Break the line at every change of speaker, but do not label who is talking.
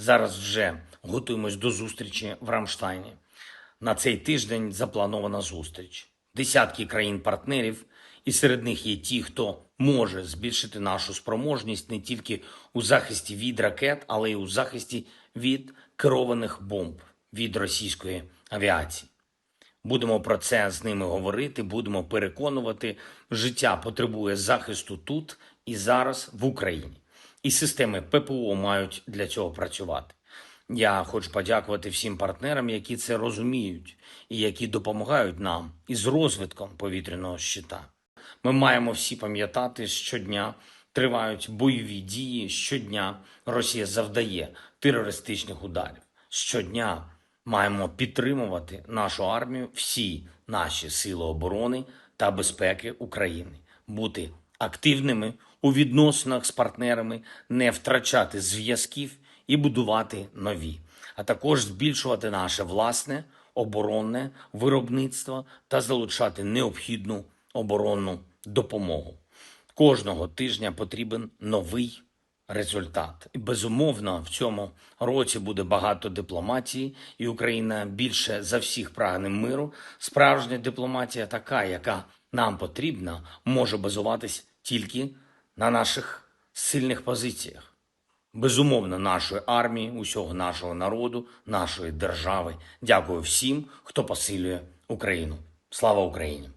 Зараз вже готуємось до зустрічі в Рамштайні. На цей тиждень запланована зустріч. Десятки країн-партнерів, і серед них є ті, хто може збільшити нашу спроможність не тільки у захисті від ракет, але й у захисті від керованих бомб від російської авіації. Будемо про це з ними говорити, будемо переконувати, життя потребує захисту тут і зараз в Україні. І системи ППО мають для цього працювати. Я хочу подякувати всім партнерам, які це розуміють і які допомагають нам із розвитком повітряного щита. Ми маємо всі пам'ятати, щодня тривають бойові дії. Щодня Росія завдає терористичних ударів. Щодня маємо підтримувати нашу армію, всі наші сили оборони та безпеки України, бути активними у відносинах з партнерами, не втрачати зв'язків і будувати нові, а також збільшувати наше власне оборонне виробництво та залучати необхідну оборонну допомогу. Кожного тижня потрібен новий результат. І безумовно, в цьому році буде багато дипломатії, і Україна більше за всіх прагне миру. Справжня дипломатія, така, яка нам потрібна, може базуватись тільки на наших сильних позиціях. Безумовно, нашої армії, усього нашого народу, нашої держави. Дякую всім, хто посилює Україну. Слава Україні!